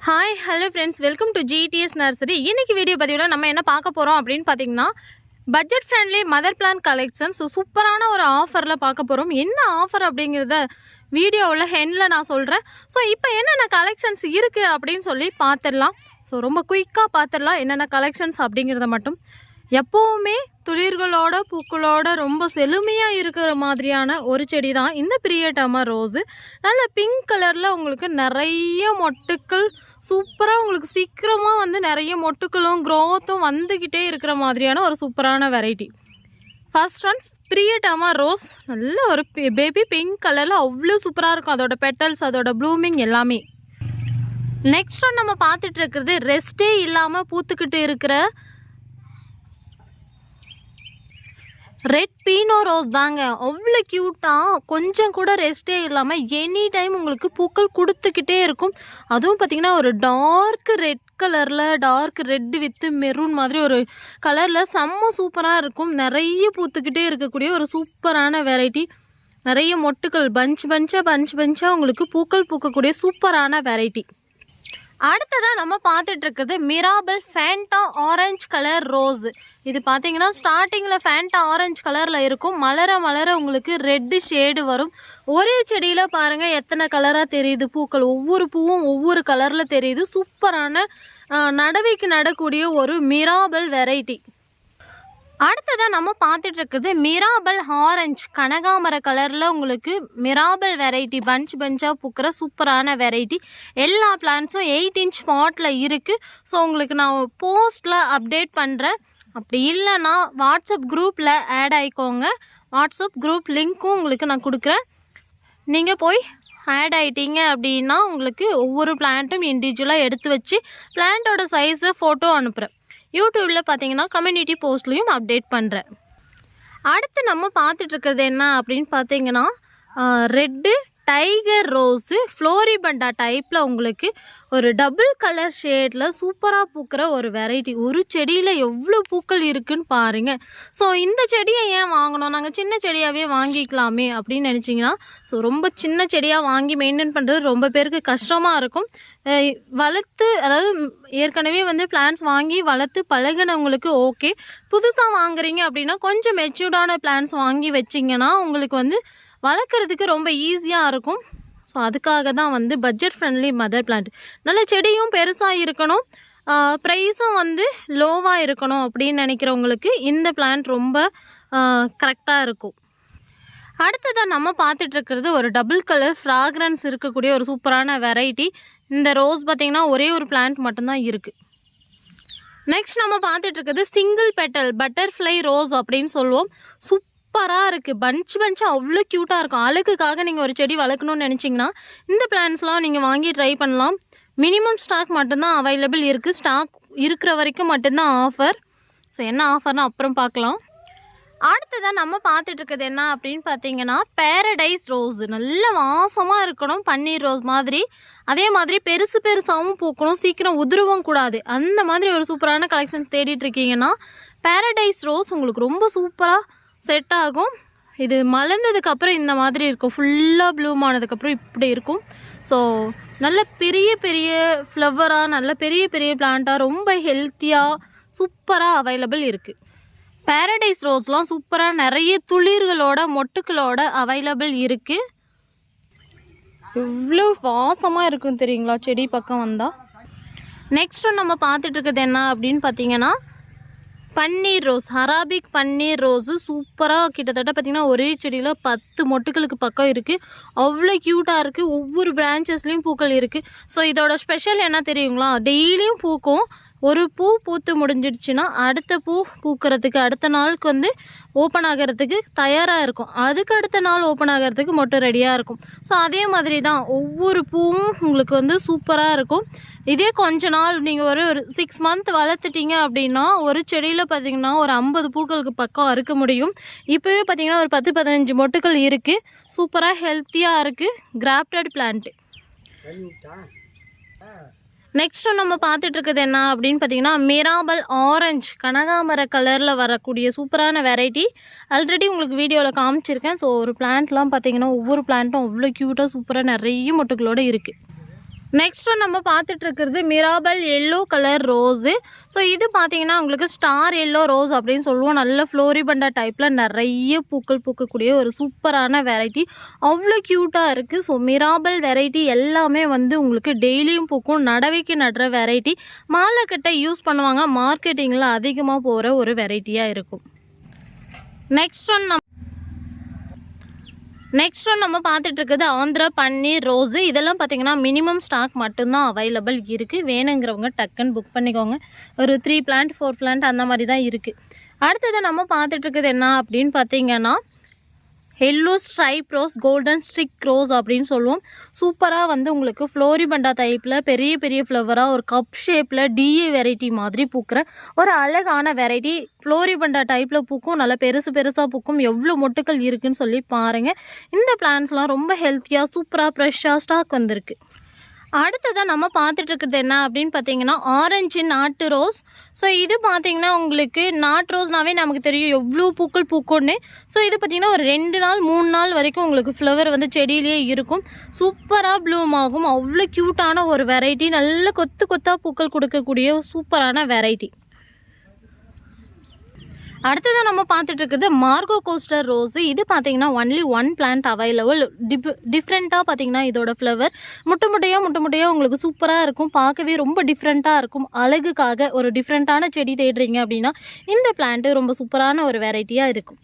Hi hello friends welcome to GDS nursery இன்றைக்கி video பதிவில் நம்ம என்ன பார்க்க போகிறோம் அப்படின்னு பார்த்தீங்கன்னா budget friendly mother plant collection so சூப்பரான ஒரு ஆஃபரில் பார்க்க போகிறோம் என்ன ஆஃபர் அப்படிங்கிறத வீடியோவில் ஹெண்டில் நான் சொல்கிறேன் ஸோ இப்போ என்னென்ன கலெக்ஷன்ஸ் இருக்குது அப்படின்னு சொல்லி பார்த்துடலாம். ஸோ ரொம்ப குயிக்காக பார்த்துடலாம் என்னென்ன கலெக்ஷன்ஸ் அப்படிங்கிறத மட்டும். எப்போவுமே துளிர்களோட பூக்களோட ரொம்ப செழுமையாக இருக்கிற மாதிரியான ஒரு செடி தான் இந்த பிரியட்டமா ரோஸு. நல்ல பிங்க் கலரில் உங்களுக்கு நிறைய மொட்டுக்கள் சூப்பராக உங்களுக்கு சீக்கிரமாக வந்து நிறைய மொட்டுக்களும் க்ரோத்தும் வந்துக்கிட்டே இருக்கிற மாதிரியான ஒரு சூப்பரான வெரைட்டி ஃபர்ஸ்ட் ஒன் பிரியட்டமா ரோஸ். நல்ல ஒரு பேபி பிங்க் கலரில் அவ்வளோ சூப்பராக இருக்கும். அதோட பெட்டல்ஸ் அதோட ப்ளூமிங் எல்லாமே. நெக்ஸ்ட் ஒன் நம்ம பார்த்துட்டு இருக்கிறது ரெஸ்ட்டே இல்லாமல் பூத்துக்கிட்டு இருக்கிற ரெட் பீனோ ரோஸ் தாங்க. அவ்வளோ க்யூட்டாக கொஞ்சம் கூட ரெஸ்ட்டே இல்லாமல் எனி டைம் உங்களுக்கு பூக்கள் கொடுத்துக்கிட்டே இருக்கும். அதுவும் பார்த்திங்கன்னா ஒரு டார்க் ரெட் கலரில் டார்க் ரெட் வித்து மெரூன் மாதிரி ஒரு கலரில் செம்ம சூப்பராக இருக்கும். நிறைய பூத்துக்கிட்டே இருக்கக்கூடிய ஒரு சூப்பரான வெரைட்டி நிறைய மொட்டுக்கள் பஞ்ச் பஞ்சாக பஞ்ச் பஞ்சாக உங்களுக்கு பூக்கள் பூக்கக்கூடிய சூப்பரான வெரைட்டி அடுத்ததாக நம்ம பார்த்துட்டு இருக்குது Mirabel Fanta orange colour rose இது பார்த்தீங்கன்னா ஸ்டார்டிங்கில் ஃபேண்டா ஆரஞ்சு கலரில் இருக்கும். மலர மலர உங்களுக்கு ரெட்டு ஷேடு வரும். ஒரே செடியில் பாருங்கள் எத்தனை கலராக தெரியுது? பூக்கள் ஒவ்வொரு பூவும் ஒவ்வொரு கலரில் தெரியுது. சூப்பரான நடவைக்கு நடக்கூடிய ஒரு மிராபிள் வெரைட்டி அடுத்ததாக நம்ம பார்த்துட்டு இருக்குது மிராபல் ஆரஞ்சு கனகாமர கலரில் உங்களுக்கு மிராபல் வெரைட்டி பஞ்ச் பஞ்சாக பூக்கிற சூப்பரான வெரைட்டி எல்லா பிளான்ஸும் எயிட் இன்ச் ஸ்பாட்டில் இருக்குது ஸோ உங்களுக்கு நான் போஸ்ட்டில் அப்டேட் பண்ணுறேன் அப்படி இல்லைன்னா வாட்ஸ்அப் குரூப்பில் ஆட் ஆயிக்கோங்க. வாட்ஸ்அப் குரூப் லிங்க்கும் உங்களுக்கு நான் கொடுக்குறேன். நீங்கள் போய் ஆட் ஆகிட்டீங்க அப்படின்னா உங்களுக்கு ஒவ்வொரு பிளான்ட்டும் இண்டிவிஜுவலாக எடுத்து வச்சு பிளான்ட்டோட சைஸு ஃபோட்டோ அனுப்புகிறேன் யூடியூப்பில் பார்த்தீங்கன்னா கம்யூனிட்டி போஸ்ட்லேயும் அப்டேட் பண்ணுறேன் அடுத்து நம்ம பார்த்துட்ருக்கிறது என்ன அப்படின்னு பார்த்தீங்கன்னா ரெட்டு டைகர் ரோஸு ஃப்ளோரிபண்டா டைப்பில் உங்களுக்கு ஒரு டபுள் கலர் ஷேடில் சூப்பராக பூக்கிற ஒரு வெரைட்டி. ஒரு செடியில் எவ்வளோ பூக்கள் இருக்குன்னு பாருங்கள் ஸோ இந்த செடியை ஏன் வாங்கணும்? நாங்கள் சின்ன செடியாகவே வாங்கிக்கலாமே அப்படின்னு நினச்சிங்கன்னா ஸோ ரொம்ப சின்ன செடியாக வாங்கி மெயின்டைன் பண்ணுறது ரொம்ப பேருக்கு கஷ்டமாக இருக்கும். வளர்த்து அதாவது ஏற்கனவே வந்து பிளான்ஸ் வாங்கி வளர்த்து பழகினவங்களுக்கு ஓகே. புதுசாக வாங்குறீங்க அப்படின்னா கொஞ்சம் மெச்சூர்டான பிளான்ஸ் வாங்கி வச்சிங்கன்னா உங்களுக்கு வந்து வளர்க்குறதுக்கு ரொம்ப ஈஸியாக இருக்கும். ஸோ அதுக்காக தான் வந்து பட்ஜெட் ஃப்ரெண்ட்லி மதர் பிளான்ட் நல்ல செடியும் பெருசாக இருக்கணும். ப்ரைஸும் வந்து லோவாக இருக்கணும் அப்படின்னு நினைக்கிறவங்களுக்கு இந்த பிளான்ட் ரொம்ப கரெக்டாக இருக்கும். அடுத்ததாக நம்ம பார்த்துட்ருக்கிறது ஒரு டபுள் கலர் ஃப்ராக்ரன்ஸ் இருக்கக்கூடிய ஒரு சூப்பரான வெரைட்டி இந்த ரோஸ் பார்த்திங்கன்னா ஒரே ஒரு பிளான்ட் மட்டும்தான் இருக்குது நெக்ஸ்ட் நம்ம பார்த்துட்ருக்கிறது சிங்கிள் பெட்டல் பட்டர்ஃப்ளை ரோஸ் அப்படின்னு சொல்லுவோம். சூப் சூப்பராக இருக்குது பஞ்ச் பஞ்சாக அவ்வளோ க்யூட்டாக இருக்கும் அழகுக்காக நீங்கள் ஒரு செடி வளர்க்கணும்னு நினச்சிங்கன்னா இந்த பிளான்ஸ்லாம் நீங்கள் வாங்கி ட்ரை பண்ணலாம். மினிமம் ஸ்டாக் மட்டும்தான் அவைலபிள் இருக்குது ஸ்டாக் இருக்கிற வரைக்கும் மட்டும்தான் ஆஃபர் ஸோ என்ன ஆஃபர்னு அப்புறம் பார்க்கலாம். அடுத்ததாக நம்ம பார்த்துட்ருக்குது என்ன அப்படின்னு பார்த்தீங்கன்னா பேரடைஸ் ரோஸ் நல்ல வாசமாக இருக்கணும். பன்னீர் ரோஸ் மாதிரி. அதே மாதிரி பெருசு பெருசாகவும் பூக்கணும். சீக்கிரம் உதிரவும் கூடாது. அந்த மாதிரி ஒரு சூப்பரான கலெக்ஷன்ஸ் தேடிட்டு இருக்கீங்கன்னா பேரடைஸ் ரோஸ் உங்களுக்கு ரொம்ப சூப்பராக செட் ஆகும் இது மலர்ந்ததுக்கப்புறம் இந்த மாதிரி இருக்கும். ஃபுல்லாக ப்ளூம் ஆனதுக்கப்புறம் இப்படி இருக்கும். ஸோ நல்ல பெரிய பெரிய ஃப்ளவராக நல்ல பெரிய பெரிய பிளான்ட்டாக ரொம்ப ஹெல்த்தியாக சூப்பராக அவைலபிள் இருக்குது பேரடைஸ் ரோஸ்லாம் சூப்பராக நிறைய துளிர்களோட மொட்டுக்களோட அவைலபிள் இருக்குது இவ்வளோ வாசமாக இருக்கும் தெரியுங்களா? செடி பக்கம் வந்தால் நெக்ஸ்ட்டு நம்ம பார்த்துட்டு இருக்கிறது என்ன அப்படின்னு பார்த்தீங்கன்னா பன்னீர் ரோஸ் அராபிக் பன்னீர் ரோஸு சூப்பராக கிட்டத்தட்ட பார்த்திங்கன்னா ஒரே செடியில் பத்து மொட்டுகளுக்கு பக்கம் இருக்குது அவ்வளோ க்யூட்டாக இருக்குது ஒவ்வொரு பிரான்ச்சஸ்லேயும் பூக்கள் இருக்குது ஸோ இதோட ஸ்பெஷல் என்ன தெரியுங்களா? டெய்லியும் பூக்கும். ஒரு பூ பூத்து முடிஞ்சிடுச்சுன்னா அடுத்த பூ பூக்கிறதுக்கு அடுத்த நாளுக்கு வந்து ஓப்பன் ஆகிறதுக்கு தயாராக இருக்கும். அதுக்கு அடுத்த நாள் ஓப்பன் ஆகிறதுக்கு மொட்டை ரெடியாக இருக்கும். ஸோ அதே மாதிரி தான் ஒவ்வொரு பூவும் உங்களுக்கு வந்து சூப்பராக இருக்கும். இதே கொஞ்ச நாள் நீங்கள் ஒரு ஒரு சிக்ஸ் மந்த் வளர்த்துட்டீங்க அப்படின்னா ஒரு செடியில் பார்த்தீங்கன்னா ஒரு ஐம்பது பூக்களுக்கு பக்கம் அறுக்க முடியும். இப்போவே பார்த்தீங்கன்னா ஒரு பத்து பதினஞ்சு மொட்டுக்கள் இருக்குது சூப்பராக ஹெல்த்தியாக இருக்குது கிராஃப்டட் பிளான்ட்டு நெக்ஸ்ட் நம்ம பார்த்துட்டு என்ன அப்படின்னு பார்த்தீங்கன்னா மிராபல் ஆரஞ்சு கனகாமர கலரில் வரக்கூடிய சூப்பரான வெரைட்டி ஆல்ரெடி உங்களுக்கு வீடியோவில் காமிச்சிருக்கேன். ஸோ ஒரு பிளான்ட்லாம் பார்த்தீங்கன்னா ஒவ்வொரு பிளான்ட்டும் அவ்வளோ க்யூட்டாக சூப்பராக நிறைய மொட்டுகளோடு இருக்குது நெக்ஸ்ட் நம்ம பார்த்துட்டு இருக்கிறது Mirabel yellow colour rose so இது பார்த்தீங்கன்னா உங்களுக்கு ஸ்டார் எல்லோ ரோஸ் அப்படின்னு சொல்லுவோம். நல்ல ஃப்ளோரிபண்டா டைப்பில் நிறைய பூக்கள் பூக்கக்கூடிய ஒரு சூப்பரான வெரைட்டி அவ்வளோ க்யூட்டாக இருக்குது ஸோ மிராபல் வெரைட்டி எல்லாமே வந்து உங்களுக்கு டெய்லியும் பூக்கும். நடவைக்கு நடுற வெரைட்டி மாலை கட்டை யூஸ் பண்ணுவாங்க. மார்க்கெட்டிங்கில் அதிகமாக போகிற ஒரு வெரைட்டியாக இருக்கும். நெக்ஸ்ட் ஒன் நம்ம நெக்ஸ்ட் ஒன் நம்ம பார்த்துட்டு இருக்குது ஆந்திரா பன்னீர் ரோஸு. இதெல்லாம் பார்த்தீங்கன்னா மினிமம் ஸ்டாக் மட்டும்தான் அவைலபிள் இருக்குது வேணுங்கிறவங்க டக்குன்னு புக் பண்ணிக்கோங்க. ஒரு த்ரீ பிளான்ட் ஃபோர் பிளான்ட் அந்த மாதிரி தான் இருக்குது அடுத்தது நம்ம பார்த்துட்டு இருக்குது என்ன அப்படின்னு பார்த்தீங்கன்னா yellow stripe rose golden streak rose அப்படின்னு சொல்லுவோம். சூப்பராக வந்து உங்களுக்கு ஃப்ளோரிபண்டா டைப்பில் பெரிய பெரிய ஃப்ளவராக ஒரு கப் ஷேப்பில் டிஏ வெரைட்டி மாதிரி பூக்கிற ஒரு அழகான வெரைட்டி ஃப்ளோரிபண்டா டைப்பில் பூக்கும். நல்லா பெருசு பெருசாக பூக்கும். எவ்வளோ மொட்டுக்கள் இருக்குதுன்னு சொல்லி பாருங்கள் இந்த பிளான்ஸ்லாம் ரொம்ப ஹெல்த்தியாக சூப்பராக ஃப்ரெஷ்ஷாக ஸ்டாக் வந்திருக்கு. அடுத்ததாக நம்ம பார்த்துட்டு இருக்கிறது என்ன அப்படின்னு பார்த்தீங்கன்னா ஆரஞ்சு நாட்டு ரோஸ் ஸோ இது பார்த்தீங்கன்னா உங்களுக்கு நாட்டு ரோஸ்னாவே நமக்கு தெரியும். எவ்வளோ பூக்கள் பூக்கும்னு. ஸோ இது பார்த்தீங்கன்னா ஒரு ரெண்டு நாள் மூணு நாள் வரைக்கும் உங்களுக்கு ஃப்ளவர் வந்து செடியிலேயே இருக்கும். சூப்பராக ப்ளூம் ஆகும். அவ்வளோ க்யூட்டான ஒரு வெரைட்டி நல்ல கொத்து கொத்தாக பூக்கள் கொடுக்கக்கூடிய சூப்பரான வெரைட்டி அடுத்ததாக நம்ம பார்த்துட்டு இருக்கிறது மார்கோ கோஸ்டர் ரோஸு இது பார்த்தீங்கன்னா ஒன்லி ஒன் பிளான்ட் அவைலபிள் டிப் டிஃப்ரெண்ட்டாக பார்த்தீங்கன்னா இதோட ஃப்ளவர் முட்டை முட்டையாக முட்டை முட்டையாக உங்களுக்கு சூப்பராக இருக்கும். பார்க்கவே ரொம்ப டிஃப்ரெண்ட்டாக இருக்கும். அழகுக்காக ஒரு டிஃப்ரெண்ட்டான செடி தேடுறீங்க அப்படின்னா இந்த பிளான்ட்டு ரொம்ப சூப்பரான ஒரு வெரைட்டியாக இருக்கும்.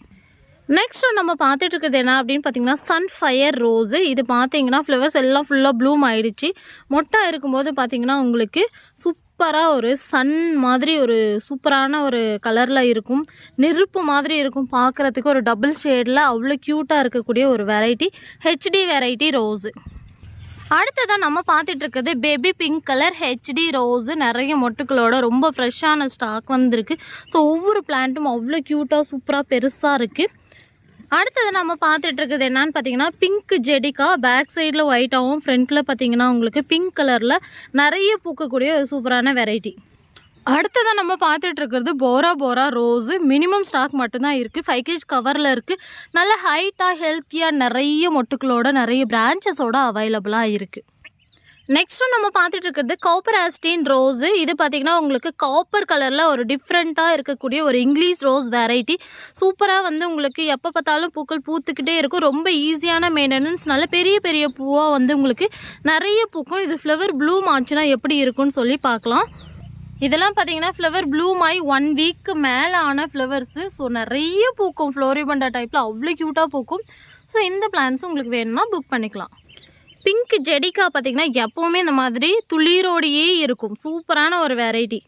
நெக்ஸ்ட் நம்ம பார்த்துட்டு இருக்கிறது என்ன அப்படின்னு பார்த்தீங்கன்னா சன்ஃபயர் ரோஸு இது பார்த்தீங்கன்னா ஃப்ளவர்ஸ் எல்லாம் ஃபுல்லாக ப்ளூம் ஆயிடுச்சு. மொட்டை இருக்கும்போது பார்த்தீங்கன்னா உங்களுக்கு சூப் சூப்பராக ஒரு சன் மாதிரி ஒரு சூப்பரான ஒரு கலரில் இருக்கும். நெருப்பு மாதிரி இருக்கும் பார்க்குறதுக்கு ஒரு டபுள் ஷேடில் அவ்வளோ க்யூட்டாக இருக்கக்கூடிய ஒரு வெரைட்டி ஹெச்டி வெரைட்டி ரோஸு அடுத்ததாக நம்ம பார்த்துட்டு இருக்கிறது baby pink colour HD rose நிறைய மொட்டுக்களோட ரொம்ப ஃப்ரெஷ்ஷான ஸ்டாக் வந்திருக்கு. ஸோ ஒவ்வொரு பிளான்ட்டும் அவ்வளோ க்யூட்டாக சூப்பராக பெருசாக இருக்குது அடுத்தது நம்ம பார்த்துட்டு இருக்குது என்னன்னு பார்த்தீங்கன்னா பிங்க் ஜெடிக்கா பேக் சைடில் ஒயிட்டாகவும் ஃப்ரண்ட்டில் பார்த்தீங்கன்னா உங்களுக்கு பிங்க் கலரில் நிறைய பூக்கக்கூடிய ஒரு சூப்பரான வெரைட்டி அடுத்ததான் நம்ம பார்த்துட்டு இருக்கிறது Bora Bora rose minimum stock மட்டும்தான் இருக்குது ஃபைவ் கேஜ் கவரில் இருக்குது நல்ல ஹைட்டாக ஹெல்த்தியாக நிறைய மொட்டுக்களோட நிறைய பிரான்ச்சஸோட அவைலபிளாக இருக்குது நெக்ஸ்ட்டு நம்ம பார்த்துட்டு இருக்கிறது காப்பர் ஆஸ்டின் ரோஸு இது பார்த்திங்கன்னா உங்களுக்கு காப்பர் கலரில் ஒரு டிஃப்ரெண்ட்டாக இருக்கக்கூடிய ஒரு இங்கிலீஷ் ரோஸ் வெரைட்டி சூப்பராக வந்து உங்களுக்கு எப்போ பார்த்தாலும் பூக்கள் பூத்துக்கிட்டே இருக்கும். ரொம்ப ஈஸியான மெயின்டெனன்ஸ்னால பெரிய பெரிய பூவாக வந்து உங்களுக்கு நிறைய பூக்கும். இது ஃப்ளவர் ப்ளூம் ஆச்சுன்னா எப்படி இருக்கும்னு சொல்லி பார்க்கலாம். இதெல்லாம் பார்த்தீங்கன்னா ஃப்ளவர் ப்ளூம் ஆகி ஒன் வீக்கு மேலே ஆன ஃப்ளவர்ஸு ஸோ நிறைய பூக்கும். ஃப்ளோரிபண்டா டைப்பில் அவ்வளோ க்யூட்டாக பூக்கும். ஸோ இந்த பிளான்ஸ் உங்களுக்கு வேணும்னா புக் பண்ணிக்கலாம். பிங்க் ஜெடிக்கா பார்த்தீங்கன்னா எப்போவுமே இந்த மாதிரி துளிரோடையே இருக்கும். சூப்பரான ஒரு வெரைட்டி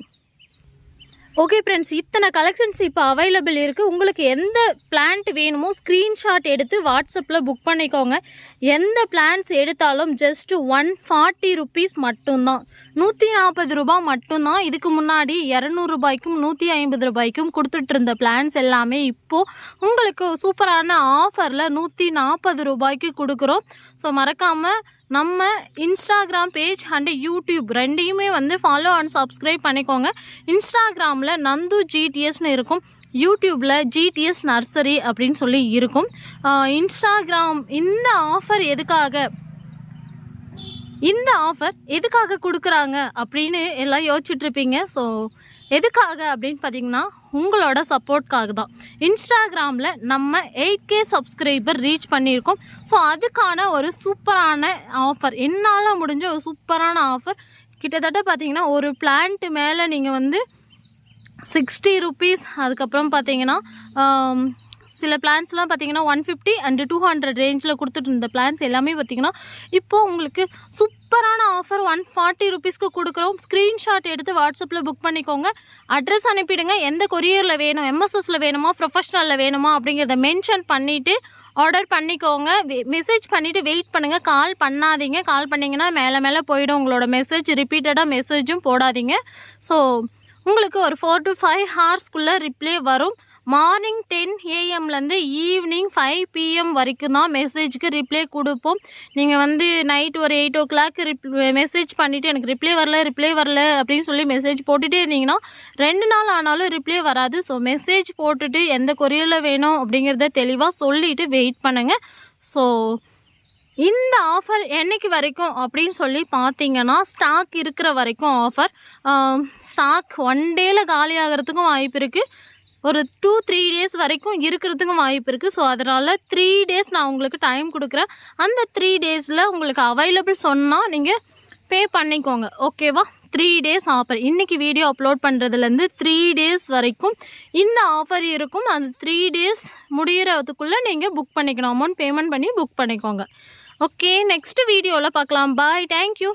ஓகே ஃப்ரெண்ட்ஸ் இத்தனை கலெக்ஷன்ஸ் இப்போ அவைலபிள் இருக்குது உங்களுக்கு எந்த பிளான்ட் வேணுமோ ஸ்க்ரீன்ஷாட் எடுத்து வாட்ஸ்அப்பில் புக் பண்ணிக்கோங்க. எந்த பிளான்ஸ் எடுத்தாலும் ஜஸ்ட் ஒன் ஃபார்ட்டி ருபீஸ் மட்டும்தான். நூற்றி நாற்பது ரூபாய் மட்டும்தான். இதுக்கு முன்னாடி இரநூறுபாய்க்கும் நூற்றி ஐம்பது ரூபாய்க்கும் கொடுத்துட்டு இருந்த பிளான்ஸ் எல்லாமே இப்போது உங்களுக்கு சூப்பரான ஆஃபரில் நூற்றி நாற்பது ரூபாய்க்கு கொடுக்குறோம். ஸோ மறக்காமல் நம்ம இன்ஸ்டாகிராம் பேஜ் அண்டு யூடியூப் ரெண்டையுமே வந்து ஃபாலோ அண்ட் சப்ஸ்கிரைப் பண்ணிக்கோங்க. இன்ஸ்டாகிராமில் நந்து ஜிடிஎஸ்னு இருக்கும். யூடியூப்பில் ஜிடிஎஸ் நர்சரி அப்படின்னு சொல்லி இருக்கும். இன்ஸ்டாகிராம் இந்த ஆஃபர் எதுக்காக? இந்த ஆஃபர் எதுக்காக கொடுக்குறாங்க அப்படின்னு எல்லாம் யோசிச்சுட்ருப்பீங்க ஸோ எதுக்காக அப்படின்னு பார்த்தீங்கன்னா உங்களோட சப்போர்ட்காக தான். இன்ஸ்டாகிராமில் நம்ம எயிட் கே சப்ஸ்கிரைபர் ரீச் பண்ணியிருக்கோம். ஸோ அதுக்கான ஒரு சூப்பரான ஆஃபர் என்னால் முடிஞ்ச ஒரு சூப்பரான ஆஃபர் கிட்டத்தட்ட பார்த்தீங்கன்னா ஒரு பிளான்ட் மேலே நீங்கள் வந்து சிக்ஸ்டி ருபீஸ் அதுக்கப்புறம் பார்த்தீங்கன்னா சில பிளான்ஸ்லாம் பார்த்தீங்கன்னா one fifty and two hundred ரேஞ்சில் கொடுத்துட்டு இருந்த பிளான்ஸ் எல்லாமே பார்த்தீங்கன்னா இப்போ உங்களுக்கு சூப்பரான ஆஃபர் ஒன் ஃபார்ட்டி ருபீஸ்க்கு கொடுக்குறோம். ஸ்க்ரீன்ஷாட் எடுத்து வாட்ஸ்அப்பில் புக் பண்ணிக்கோங்க. அட்ரஸ் அனுப்பிடுங்க. எந்த கொரியரில் வேணும் எம்எஸ்எஸில் வேணுமா ப்ரொஃபஷ்னலில் வேணுமா அப்படிங்கிறத மென்ஷன் பண்ணிவிட்டு ஆர்டர் பண்ணிக்கோங்க. மெசேஜ் பண்ணிவிட்டு வெயிட் பண்ணுங்கள் கால் பண்ணாதீங்க. கால் பண்ணிங்கன்னா மேலே மேலே போயிடும் உங்களோட மெசேஜ் ரிப்பீட்டடாக மெசேஜும் போடாதீங்க. ஸோ உங்களுக்கு ஒரு ஃபோர் டு ஃபைவ் ஹார்ஸ்க்குள்ளே ரிப்ளே வரும். மார்னிங் டென் ஏஎம்லேருந்து ஈவினிங் ஃபைவ் பிஎம் வரைக்கும் தான் மெசேஜுக்கு ரிப்ளை கொடுப்போம். நீங்கள் வந்து நைட் ஒரு எயிட் ஓ கிளாக் ரிப் மெசேஜ் பண்ணிவிட்டு எனக்கு ரிப்ளை வரல ரிப்ளை வரல அப்படின்னு சொல்லி மெசேஜ் போட்டுகிட்டே இருந்தீங்கன்னா ரெண்டு நாள் ஆனாலும் ரிப்ளை வராது. ஸோ மெசேஜ் போட்டுட்டு எந்த கொரியரில் வேணும் அப்படிங்கிறத தெளிவாக சொல்லிவிட்டு வெயிட் பண்ணுங்கள் ஸோ இந்த ஆஃபர் என்னைக்கு வரைக்கும் அப்படின்னு சொல்லி பார்த்தீங்கன்னா ஸ்டாக் இருக்கிற வரைக்கும் ஆஃபர் ஸ்டாக் ஒன் டேயில் காலி ஆகிறதுக்கும் வாய்ப்பு இருக்குது ஒரு டூ த்ரீ டேஸ் வரைக்கும் இருக்கிறதுக்கும் வாய்ப்பு இருக்குது ஸோ அதனால் த்ரீ டேஸ் நான் உங்களுக்கு டைம் கொடுக்குறேன். அந்த த்ரீ டேஸில் உங்களுக்கு அவைலபிள் சொன்னால் நீங்கள் பே பண்ணிக்கோங்க. ஓகேவா த்ரீ டேஸ் ஆஃபர் இன்றைக்கி வீடியோ அப்லோட் பண்ணுறதுலேருந்து த்ரீ டேஸ் வரைக்கும் இந்த ஆஃபர் இருக்கும். அந்த த்ரீ டேஸ் முடிகிறதுக்குள்ளே நீங்கள் புக் பண்ணிக்கணும். அமௌண்ட் பேமெண்ட் பண்ணி புக் பண்ணிக்கோங்க. ஓகே நெக்ஸ்ட் வீடியோவில் பார்க்கலாம். Bye thank you